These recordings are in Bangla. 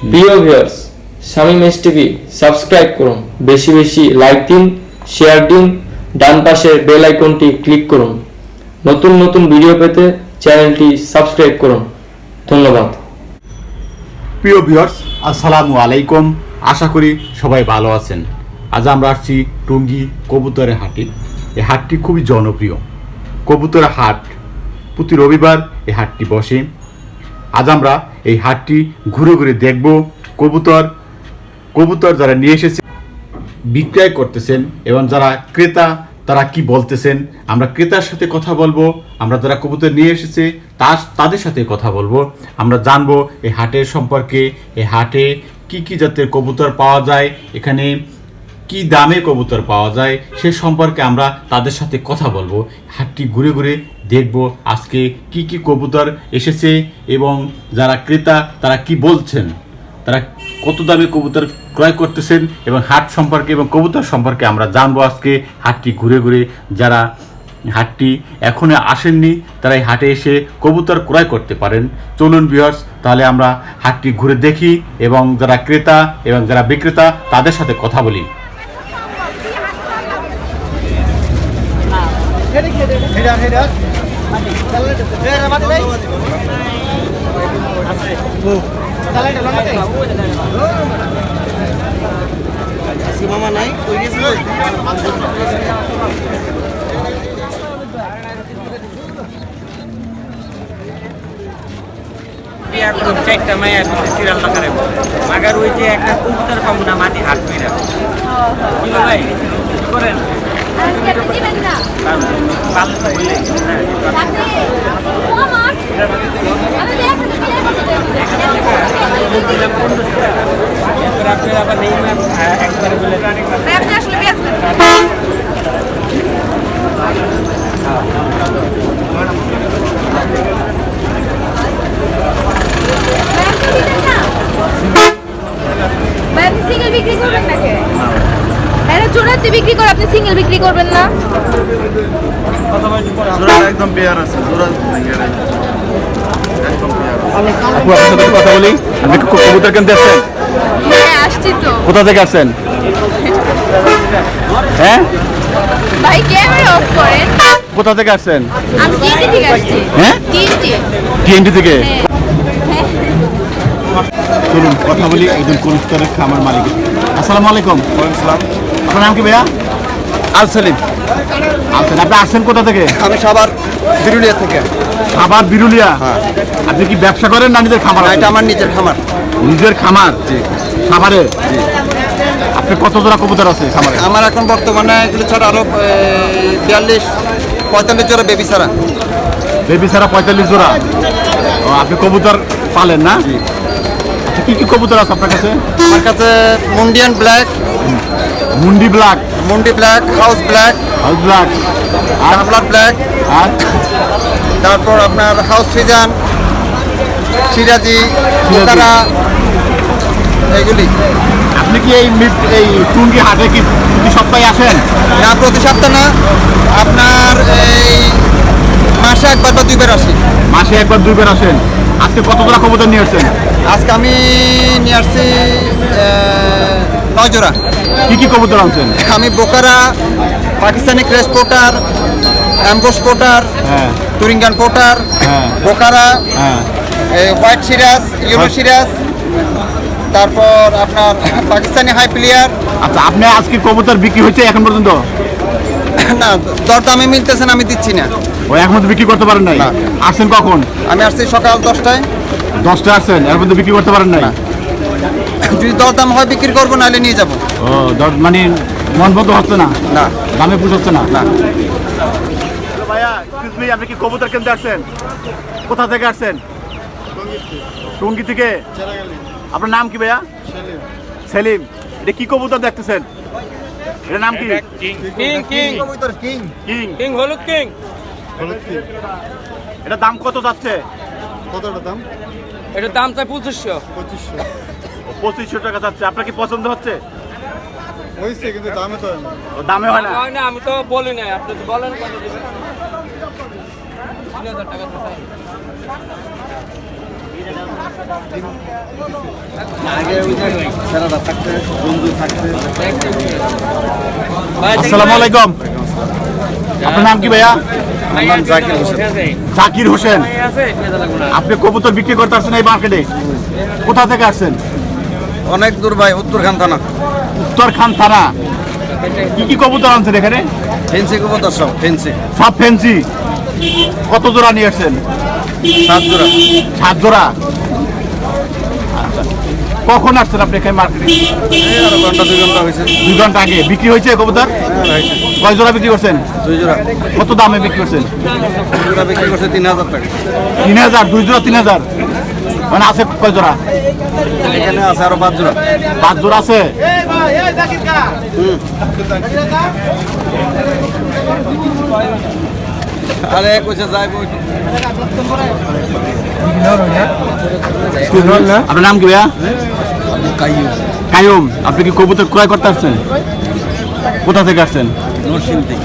প্রিয় viewers Shamim S TV subscribe করুন। বেশি বেশি লাইক দিন শেয়ার দিন, ডান পাশের বেল আইকনটি ক্লিক করুন। নতুন নতুন ভিডিও পেতে চ্যানেলটি সাবস্ক্রাইব করুন। ধন্যবাদ। প্রিয় ভিউয়ার্স আসসালামু আলাইকুম। আশা করি সবাই ভালো আছেন। আজ আমরা আসছি টঙ্গী কবুতরের হাটে। এই হাটটি খুবই জনপ্রিয়। কবুতরের হাট, প্রতি রবিবার এই হাটটি বসে। আজ আমরা এই হাটটি ঘুরে ঘুরে দেখব। কবুতর কবুতর যারা নিয়ে এসেছে, বিক্রয় করতেছেন এবং যারা ক্রেতা, তারা কি বলতেছেন? আমরা ক্রেতার সাথে কথা বলব, আমরা যারা কবুতর নিয়ে এসেছে, তার, তাদের সাথে কথা বলব। আমরা জানব এই হাটের সম্পর্কে, এই হাটে কি কি জাতের কবুতর পাওয়া যায়, এখানে কি দামে কবুতর পাওয়া যায়, সে সম্পর্কে আমরা তাদের সাথে কথা বলব। হাটটি ঘুরে ঘুরে দেখব আজকে কি কি কবুতর এসেছে এবং যারা ক্রেতা, তারা কি বলছেন? তারা কত দামে কবুতর ক্রয় করতেছেন এবং হাট সম্পর্কে এবং কবুতর সম্পর্কে আমরা জানব আজকে। হাটটি ঘুরে ঘুরে যারা হাটটি এখনও আসেননি, তারা এই হাটে এসে কবুতর ক্রয় করতে পারেন। চলুন বিয়ার্স তাহলে আমরা হাটটি ঘুরে দেখি এবং যারা ক্রেতা এবং যারা বিক্রেতা, তাদের সাথে কথা বলি। মামা নাই ওই গেছিল মায়ের সিরিয়াল লাগারে মাগার ওই যে একটা কবুতর পাবো না, মাটি হাত মেরা। কি ভাই করেন? আপনার আবার নেই ম্যাম একবারে বলে সিঙ্গেল বিক্রি করবেন নাকি এটা চোরাতে বিক্রি করে আপনি সিঙ্গেল বিক্রি করবেন না? জোড়া একদম পেয়ার আছে জোড়া পেয়ার আছে একদম পেয়ার আছে। আপু আপনার সাথে কথা বলি। আপনি কবুতর কিনতে আসছেন? হ্যাঁ আসছি তো। কোথা থেকে আসছেন? হ্যাঁ? ভাই ক্যামেরা অফ করেন। কোথা থেকে আসছেন? আমি তিনটি থেকে আসছি। হ্যাঁ? তিনটি টিএনটি থেকে? হ্যাঁ। চলুন কথা বলি একজন কবুতরের খামার মালিক। আসসালামু আলাইকুম। ইসলাম আপনার নাম কি ভাইয়া? আল সেলিম। আছেন আপনি আসছেন কোথা থেকে? আমি সবার বিরুলিয়া থেকে। খাবার বিরুলিয়া? আপনি কি ব্যবসা করেন না নিজের খামার এটা আমার নিজের খামার। নিজের খামার? খামারে আপনি কত জোড়া কবুতর আছে খামারে? আমার এখন বর্তমানে এগুলো ছাড়া আরও বিয়াল্লিশ পঁয়তাল্লিশ জোড়া বেবি ছাড়া। বেবি ছাড়া পঁয়তাল্লিশ জোড়া? ও আপনি কবুতর পালেন না? আচ্ছা, কি কি কবুতর আছে আপনার কাছে? আমার কাছে মুন্ডিয়ান ব্ল্যাক মুন্ডি ব্ল্যাক। মুন্ডি black house black. House black. আর ডাবলার ব্ল্যাক। আর তারপর আপনার হাউস ফিজান সিরাজি পোকারা এগুলি। আপনি কি এই এই টুঙ্গি হাটে কি প্রতি সপ্তাহে আসেন? না প্রতি সপ্তাহ না। আপনার এই মাসে একবার বা দুইবার আসি। মাসে একবার দুইবার আসেন। আজকে কতগুলো কবুতর নিয়ে আসছেন? আজকে আমি নিয়ে আসছি আহ, নয় জোড়া। কি কি কবুতর আনছেন? আমি বোকারা পাকিস্তানি ক্রেস পোটার অ্যাম্বোস পোটার হ্যাঁ। তুরিঙ্গান পোটার হ্যাঁ। বোকারা হ্যাঁ। এই হোয়াইট সিরাজ হোয়াইট- সিরাজ তারপর আপনার পাকিস্তানি হাই প্লেয়ার। আচ্ছা আপনি আজকে কবুতর বিক্রি হয়েছে এখন পর্যন্ত? না দরদামে মিলতেছে না আমি দিচ্ছি না। ও এখন তো বিক্রি করতে পারেন নাই? না। আসছেন কখন? আমি আসছি সকাল দশটায়। দশটায় আসছেন এখন পর্যন্ত বিক্রি করতে পারেন নাই? যদি দরদাম হয় বিক্রি করব নাহলে নিয়ে যাব। ও দর- মানে মন বন্ধ হচ্ছে না? না। দামে পুষাচ্ছে না? না। ভাইয়া এক্সকিউজ মি আপনি কি কবুতর কিনতে আসছেন? কোথা থেকে আসছেন? টঙ্গি থেকে? আপনার নাম কি ভাইয়া? সেলিম। এটা কি কবুতর দেখতেছেন? এটার নাম কি? King king king king king হলুদ কিং এটা দাম কত যাচ্ছে? কতটা দাম? এটার দাম চাই পঁচিশশো। পঁচিশশো। পঁচিশশো টাকা যাচ্ছে আপনার কি পছন্দ হচ্ছে? হয়েছে কিন্তু দামে তো ও দামে হয় না? না আমি তো বলি না আপনি তো বলেন কত দিবেন? আসসালামু আলাইকুম। আপনার নাম কি ভাইয়া? জাকির হোসেন। আপনি কবুতর বিক্রি করতে আসছেন এই মার্কেটে কোথা থেকে আসছেন? অনেক দূর ভাই উত্তরখান থানা। উত্তরখান থানা। কি কি কবুতর আনছেন এখানে? ফেন্সি কবুতর সব ফেন্সি। সব ফেন্সি। কত জোড়া নিয়ে আসছেন? সাত জোড়া। সাত জোড়া? আচ্ছা। কখন আসছেন আপনি এখানে মার্কেটে ঘণ্টা দুই ঘণ্টা হয়েছে। দুই ঘণ্টা আগে। বিক্রি হয়েছে কবুতর? কয় জোড়া বিক্রি করছেন? দুই জোড়া। কত দামে বিক্রি করছেন? জোড়া বিক্রি করছে তিন হাজার টাকা। তিন হাজার দুই জোড়া তিন হাজার। মানে আছে কয় জোড়া? এখানে আছে আরও পাঁচ জোড়া পাঁচ জোড়া আছে? আরে কইছে আপনার নাম কি ভাইয়া? কায়ুম আপনি কি কবুতর ক্রয় করতে আসছেন? কোথা থেকে আসছেন? নরসিংদী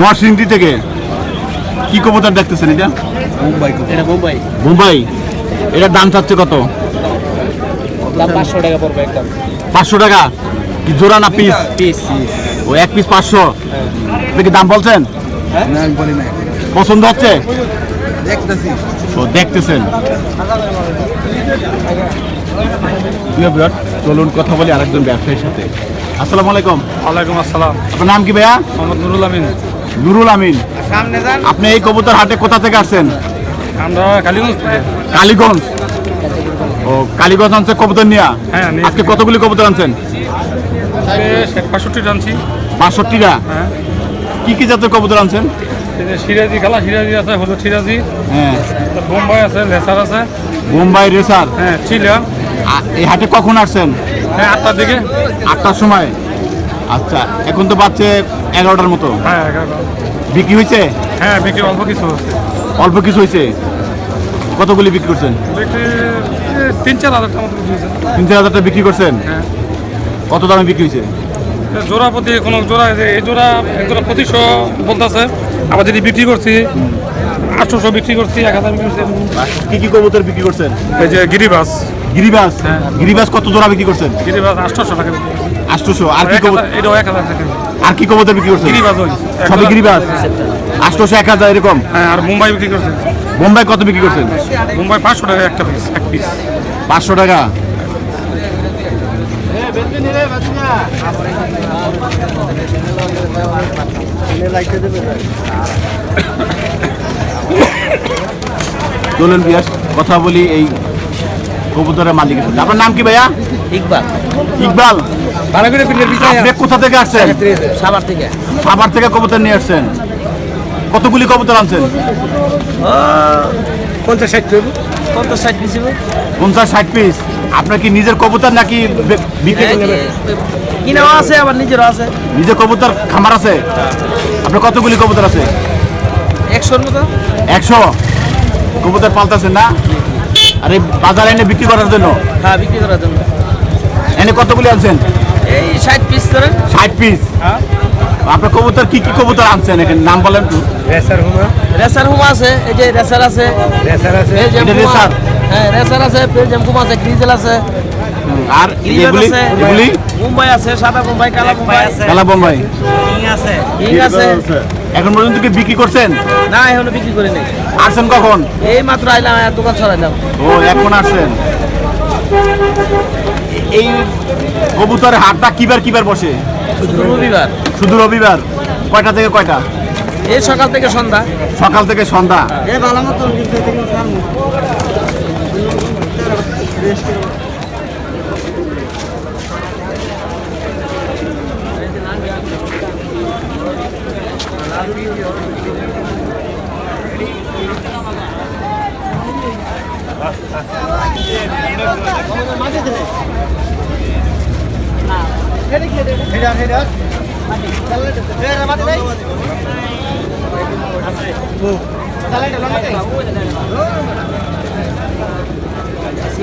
নরসিংদী থেকে? কি কবুতর দেখতেছেন এটা? মুম্বাই এটা মুম্বাই মুম্বাই। এটার দাম চাচ্ছে কত? পাঁচশো টাকা পড়বে একদম। পাঁচশো টাকা? কি জোড়া না পিস পিস ও এক পিস পাঁচশো। আপনি কি দাম বলছেন? না আমি বলি না পছন্দ হচ্ছে? দেখতেছি। দেখতেছেন। চলুন কথা বলি আরেকজন ব্যবসায়ীর সাথে। আসসালামু আলাইকুম। ওয়ালাইকুম আসসালাম। আপনার নাম কি ভাইয়া? মোহাম্মদ নুরুল আমিন। নুরুল আমিন। আপনি এই কবুতর হাটে কোথা থেকে আসছেন? আমরা কালীগঞ্জ কালীগঞ্জ। কালীগঞ্জ আনছে কবুতর নিয়া? হ্যাঁ। আজকে কতগুলি কবুতর আনছেন? বাষট্টিটা হ্যাঁ। কি কি জাতের কবুতর আনছেন? সিরাজি খেলা সিরাজি আছে হলুদ সিরাজি। হ্যাঁ। বোম্বাই আছে লেসার আছে। মুম্বাই রেসার? হ্যাঁ চিলা। এই হাটে কখন আসছেন? হ্যাঁ আটটার দিকে। আটটার সময়? আচ্ছা এখন তো বাচ্চে এগারোটার মতো। হ্যাঁ বিক্রি হয়েছে? হ্যাঁ বিক্রি অল্প কিছু হচ্ছে। অল্প কিছু হয়েছে। কতগুলি বিক্রি করছেন? বিক্রি তিন চার হাজার টাকা মতো বিক্রি হয়েছে। তিন চার হাজারটা বিক্রি করছেন? হ্যাঁ। কত দামে বিক্রি হয়েছে? জোড়া প্রতি কোনো জোড়া এই জোড়া এক জোড়া পঁচিশশো বলতেছে। আবার যদি বিক্রি করছি আটশোশো বিক্রি করছি এক হাজার বিক্রি করছি। কি কি কবুতর বিক্রি করছেন? এই যে গিরিবাস। গিরিবাস? হ্যাঁ। গিরিবাস কত জোড়া বিক্রি করছেন? গিরিবাস আটশোশো টাকা আটশোশো। আর কি কবুতর এটাও এক হাজার টাকা আর কি কবুতর বিক্রি করছেন? গিরিবাস ওই। সবই গিরিবাস? আটশোশো এক হাজার এরকম? হ্যাঁ আর মুম্বাই বিক্রি করছে। বোম্বাই কত বিক্রি করছেন? মুম্বাই পাঁচশো টাকা একটা পিস এক পিস পাঁচশো টাকা। চলুন বিয়াস কথা বলি এই কবুতরের মালিকের সাথে। আপনার নাম কি ভাইয়া? ইকবাল। ইকবাল? আপনি কোথা থেকে আসছেন? সাবার থেকে। সাভার থেকে কবুতর নিয়ে আসছেন। কতগুলি কবুতর আনছেন? পঞ্চাশ ষাট পঞ্চাশ ষাট পিস পঞ্চাশ ষাট পিস আপনার কি নিজের কবুতর নাকি বিক্রি করে নেবেন? কিনাও আছে আবার নিজেরও আছে। নিজের কবুতর খামার আছে? আপনার কতগুলি কবুতর আছে? একশোর মতো। একশো? কবুতর পালতেছেন না? আরে বাজারে এনে বিক্রি করার জন্য? হ্যাঁ বিক্রি করার জন্য। এনে কতগুলি আনছেন? এই ষাট পিস ধরেন। ষাট পিস আপনার কবুতর কি কি কবুতর আনছেন? এখানে নাম বলেন তো। রেসার হুম। আছে এই যে রেসার আছে। রেসার আছে। এটা রেসার? হ্যাঁ রেসার আছে কুম আছে গ্রিজেল আছে। আর এগুলি এগুলি? মুম্বাই আছে সাদা মুম্বাই কালা মুম্বাই। আছে। কালা বোম্বাই ঠিক আছে। এখন পর্যন্ত কি বিক্রি করছেন? না এখনও বিক্রি করি নাই। আসছেন কখন? এই মাত্র আইলাম দোকান ছড়াইলাম ও এখন আসছেন। এই কবুতরের হাটটা কিবার কিবার বসে? শুধু রবিবার? শুধু রবিবার? কয়টা থেকে কয়টা? এই সকাল থেকে সন্ধ্যা। সকাল থেকে সন্ধ্যা। এ ভালো মতো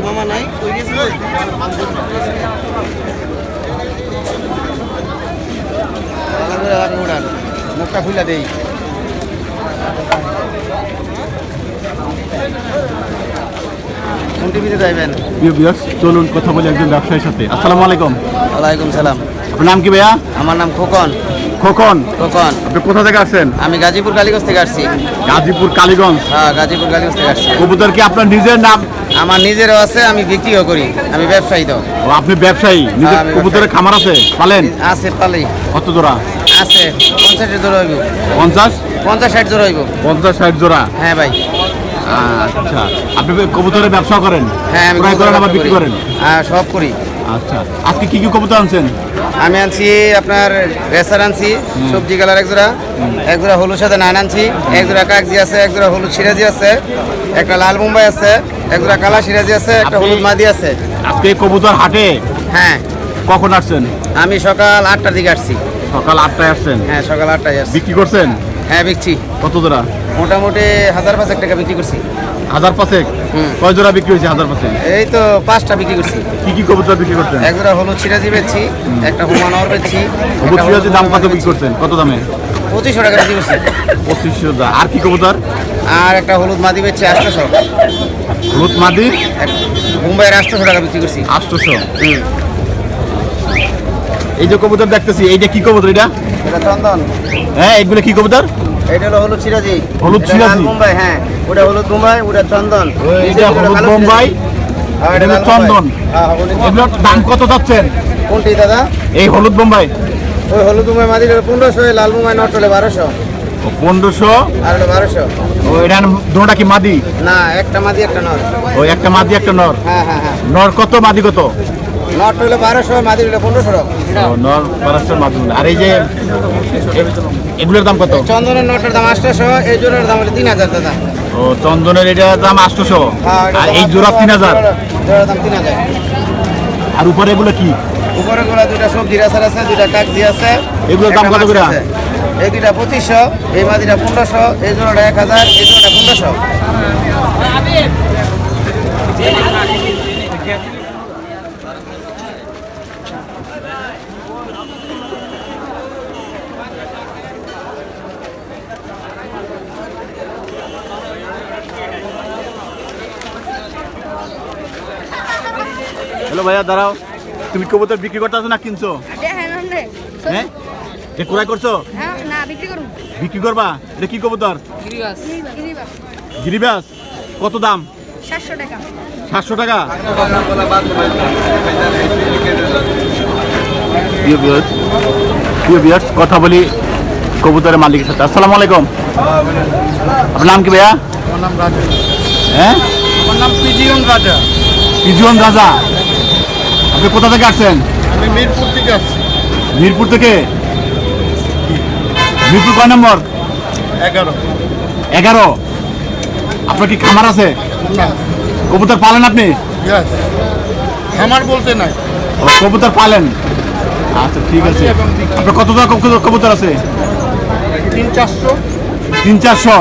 মামা নাই মুখটা খুলে দেই কোন টিভিতে যাইবেন চলুন কথা বলি একজন ব্যবসায়ীর সাথে আসসালামু আলাইকুম ওয়ালাইকুম সালাম আপনার নাম কি ভাইয়া? আমার নাম খোকন। খোকন? খোকন। আপনি কোথা থেকে আসছেন? আমি গাজীপুর কালীগঞ্জ থেকে আসছি। গাজীপুর কালীগঞ্জ? হ্যাঁ গাজীপুর কালীগঞ্জ থেকে আসছি। কবুতর কি আপনার নিজের নাম? আমার নিজেরও আছে আমি বিক্রিও করি। আমি ব্যবসায়ী তো। ও, আপনি ব্যবসায়ী? নিজের আমি কবুতরের খামার আছে? পালেন? আছে পালি। কত জোড়া? আছে পঞ্চাশের জোড়া হইব। পঞ্চাশ? পঞ্চাশ ষাট জোড়া হইব। পঞ্চাশ ষাট জোড়া? হ্যাঁ ভাই। আচ্ছা। আপনি কবুতরের ব্যবসা করেন? হ্যাঁ আমি ক্রয় করেন কবুতর আবার বিক্রি করেন? হ্যাঁ সব করি। আচ্ছা। আজকে কি কি কবুতর আনছেন? আমি আনছি আপনার রেসার আনছি সবজি কালার এক জোড়া। এক জোড়া হলুদ সাথে নান আনছি এক জোড়া কাগজি আছে এক জোড়া হলুদ সিরাজি আছে একটা লাল মুম্বাই আছে এক জোড়া কালা সিরাজি আছে একটা হলুদ মাদি আছে। এই কবুতর হাটে হ্যাঁ। কখন আসছেন? আমি সকাল আটটার দিকে আসছি। সকাল আটটায় আসছেন? হ্যাঁ সকাল আটটায় আসছি। বিক্রি করছেন? হ্যাঁ বিকছি। কত জোড়া? মোটামুটি হাজার পাঁচেক টাকা বিক্রি করছি। হাজার পাঁচেক। কয় জোড়া বিক্রি হয়েছে হাজার পাঁচেক? এই তো পাঁচটা বিক্রি করছি। কি কি কবুতর বিক্রি করছেন এক জোড়া হলুদ সিরাজি বেচছি একটা হুমানর বেচছি হলুদ একটা দাম কত বিক্রি। করছেন কত দামে? পঁচিশশো টাকা বিক্রি করছি। পঁচিশশো আর কি কবুতর? আর একটা হলুদ মাদি বেচছি আটশোশো। হলুদ মাদি? মুম্বাইয়ের আটশোশো টাকা বিক্রি করছি। আটশোশো? এই যে কবুতর দেখতেছি এইটা কি কবুতর এটা? এটা চন্দন। হ্যাঁ এগুলো কি কবুতর? এটা হলো হলুদ সিরাজি। হলুদ এটা সিরাজি? মুম্বাই হ্যাঁ। ওটা হলুদ মুম্বাই ওটা চন্দন। হলুদ বোম্বাই আর এটা চন্দন। মুম্বাই। হ্যাঁ, এগুলোর দাম কত যাচ্ছেন? কোনটি দাদা? এই হলুদ বোম্বাই। ওই হলুদ মুম্বাই মাদি পনেরোশো লাল মুম্বাই নট হলে বারোশো। পনেরোশো? আর হলো বারোশো। ও এটা দুটা কি মাদি? না একটা মাদি একটা নট ওই একটা মাদি একটা নর। হ্যাঁ হ্যাঁ হ্যাঁ। নর কত মাদি কত? নট হলে বারোশো মাদি হলে পনেরোশো নর মাদি আর এই যে এগুলোর দাম কত? চন্দনের নটের দাম আটশোশো এই জোড়ার দাম হলো তিন হাজার দাদা। ও চন্দনের এটা দাম আটশোশো। হ্যাঁ, আর এই জোড়া তিন হাজার জোড়ার দাম তিন হাজার আর উপরে এগুলো কি? উপরে গুলা দুইটা সবজি রাসার আছে দুইটা কাগজি আছে এগুলোর দাম কত করে? আছে। এই দুইটা পঁচিশশো এই মাদিটা পনেরোশো এই জোড়াটা এক হাজার এই জোড়াটা পনেরোশো। হ্যালো ভাইয়া দাঁড়াও। তুমি কবুতর বিক্রি করতে আসো না কিনছো? দেখেন হ্যাঁ এ ক্রয় করছ? হ্যাঁ, বিক্রি করবা। এটা কি কবুতর? গিরিবাস। কত দাম? সাতশো টাকা। কথা বলি কবুতরের মালিকের সাথে। আসসালামু আলাইকুম। আপনার নাম কি ভাইয়া? আমার নাম রাজা। হ্যাঁ? আমার নাম পিজিয়ন রাজা। পিজুয়ান রাজা। আপনি কোথা থেকে আসছেন? আমি মিরপুর থেকে আসছি। মিরপুর থেকে? মিরপুর কয় নম্বর? এগারো। এগারো। আপনার কি খামার আছে? না। কবুতর পালেন আপনি? আমার বলতে নাই। কবুতর পালেন। আচ্ছা ঠিক আছে। আপনার কত কবুতর আছে? তিন চারশো। তিন চারশো।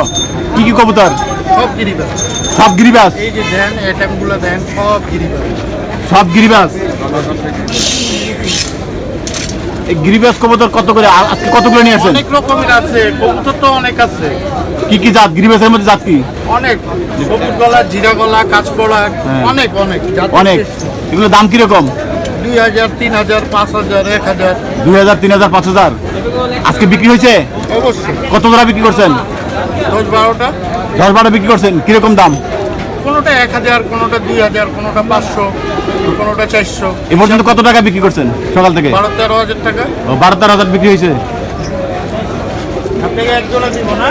কি কি কবুতর? সব গিরিবাস। সব গিরিবাস? এই যে দেন আইটেমগুলো দেন সব গিরিবাস। সব গিরিবাস? এই গিরিবাস কবুতর কত করে? আজকে কতগুলো নিয়ে আসেন? অনেক রকমের আছে কবুতর তো অনেক আছে। কি কি জাত? গিরিবাসের মধ্যে জাত কি? অনেক। সবুজ গলা জিরা গলা কাঁচকলা হ্যাঁ। অনেক অনেক। অনেক। এগুলো দাম কীরকম? দুই হাজার তিন হাজার পাঁচ হাজার এক হাজার। দুই হাজার তিন হাজার পাঁচ হাজার। আজকে বিক্রি হয়েছে? অবশ্যই। কত টাকা বিক্রি করছেন? দশ বারোটা। দশ বারো বিক্রি করছেন? কীরকম দাম? কোনোটা এক হাজার কোনোটা দুই হাজার কোনোটা পাঁচশো। কোনোটা চারশো। এ পর্যন্ত কত টাকা বিক্রি করছেন সকাল থেকে? বারো তেরো হাজার টাকা। ও, বারো তেরো হাজার বিক্রি হয়েছে? আপনাকে এক জোড়া দিব না?